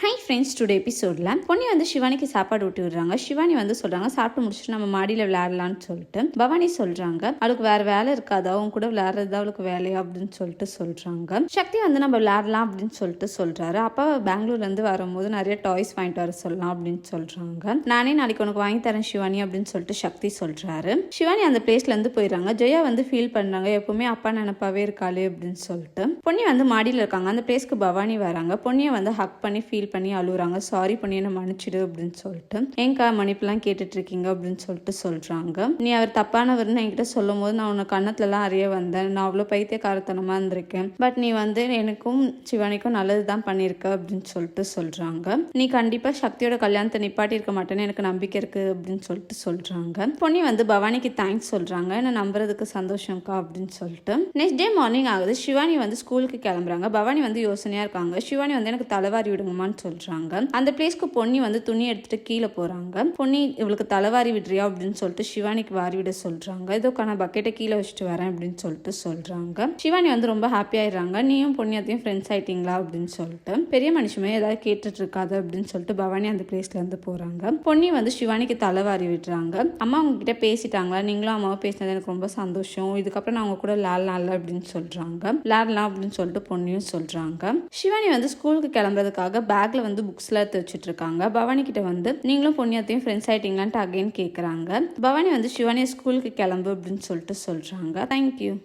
Hi, friends today எபிசோடில் பொன்னி வந்து சிவானிக்கு சாப்பாடு ஊட்டி விடுறாங்க. சிவானி வந்து சொல்கிறாங்க சாப்பிட்டு முடிச்சுட்டு நம்ம மாடியில் விளையாடலான்னு சொல்லிட்டு. பவானி சொல்கிறாங்க அவளுக்கு வேறு வேலை இருக்காது? அவங்க கூட விளையாடுறது அவளுக்கு வேலையா? அப்படின்னு சொல்லிட்டு சொல்கிறாங்க சக்தி வந்து நம்ம விளையாடலாம் அப்படின்னு சொல்லிட்டு சொல்கிறாரு அப்பா பெங்களூர்லேருந்து வரும்போது நிறைய டாய்ஸ் வாங்கிட்டு வர சொல்லலாம் அப்படின்னு சொல்கிறாங்க நானே நாளைக்கு உனக்கு வாங்கி தரேன் சிவானி அப்படின்னு சொல்லிட்டு சக்தி சொல்கிறாரு சிவானி அந்த பிளேஸ்லேருந்து போயிடுறாங்க. ஜெயா வந்து ஃபீல் பண்ணுறாங்க எப்பவுமே அப்பா நினப்பாவே இருக்காளே அப்படின்னு சொல்லிட்டு. பொன்னி வந்து மாடியில் இருக்காங்க. அந்த பிளேஸ்க்கு பவானி வராங்க. பொன்னியை வந்து ஹக் பண்ணி ஃபீல் பண்ணி அழுகுறாங்க சாரி பண்ணி என்ன மன்னிச்சிடு அப்படின்னு சொல்லிட்டு. ஏங்கா மன்னிப்புலாம் கேட்டுட்டு இருக்கீங்க அப்படின்னு சொல்லிட்டு சொல்றாங்க. நீ அவர் தப்பானவர்னு என்கிட்ட சொல்லும் போது நான் உன்னை கண்ணத்துலலாம் அறிய வந்தேன். நான் அவ்வளோ பைத்தியக்காரத்தனமா இருந்திருக்கேன். பட் நீ வந்து எனக்கும் சிவானிக்கும் நல்லது தான் பண்ணியிருக்க அப்படின்னு சொல்லிட்டு சொல்றாங்க. நீ கண்டிப்பா சக்தியோட கல்யாணத்தை நிப்பாட்டி இருக்க மாட்டேன்னு எனக்கு நம்பிக்கை இருக்கு அப்படின்னு சொல்லிட்டு சொல்றாங்க. பொன்னி வந்து பவானிக்கு தேங்க்ஸ் சொல்றாங்க. என்ன நம்புறதுக்கு சந்தோஷம்க்கா அப்படின்னு சொல்லிட்டு. நெக்ஸ்ட் டே மார்னிங் ஆகுது. சிவானி வந்து ஸ்கூலுக்கு கிளம்புறாங்க. பவானி வந்து யோசனையா இருக்காங்க. சிவானி வந்து எனக்கு தலைவாரி விடுங்கம்மான்னு சொல்றாங்க அந்த பிளேஸ்க்கு பொன்னி வந்து துணி எடுத்துட்டு கீழே போறாங்க. பொன்னி இவளுக்கு தலைவாரி விடுறியா அப்படின்னு சொல்லிட்டு சிவானிக்கு வாரி விட சொல்றாங்க. இதுக்கான பக்கெட்டை கீழே வச்சுட்டு வரேன் அப்படின்னு சொல்லிட்டு சொல்றாங்க. சிவானி வந்து ரொம்ப ஹாப்பி ஆயிடுறாங்க. நீயும் பொன்னியத்தையும் ஃப்ரெண்ட்ஸ் ஆயிட்டீங்களா அப்படின்னு சொல்லிட்டு. பெரிய மனுஷமே ஏதாவது கேட்டுட்டு இருக்காது அப்படின்னு சொல்லிட்டு பவானி அந்த பிளேஸ்ல இருந்து போறாங்க. பொன்னி வந்து சிவானிக்கு தலைவாரி விடுறாங்க. அம்மா உங்ககிட்ட பேசிட்டாங்களா? நீங்களும் அம்மாவும் பேசினது எனக்கு ரொம்ப சந்தோஷம். இதுக்கப்புறம் நான் அவங்க கூட விளையாடலாம்ல அப்படின்னு சொல்கிறாங்க விளையாடலாம் அப்படின்னு சொல்லிட்டு பொன்னியும் சொல்கிறாங்க சிவானி வந்து ஸ்கூலுக்கு கிளம்புறதுக்காக பேக்ல வந்து புக்ஸ்லாம் எடுத்து வச்சுட்டு இருக்காங்க பவானி கிட்ட வந்து நீங்களும் பொன்னியத்தையும் ஃப்ரெண்ட்ஸ் ஆயிட்டீங்களான்ட்டு அகைன் கேட்குறாங்க பவானி வந்து சிவானியை ஸ்கூலுக்கு கிளம்பு அப்படின்னு சொல்லிட்டு சொல்றாங்க. தேங்க்யூ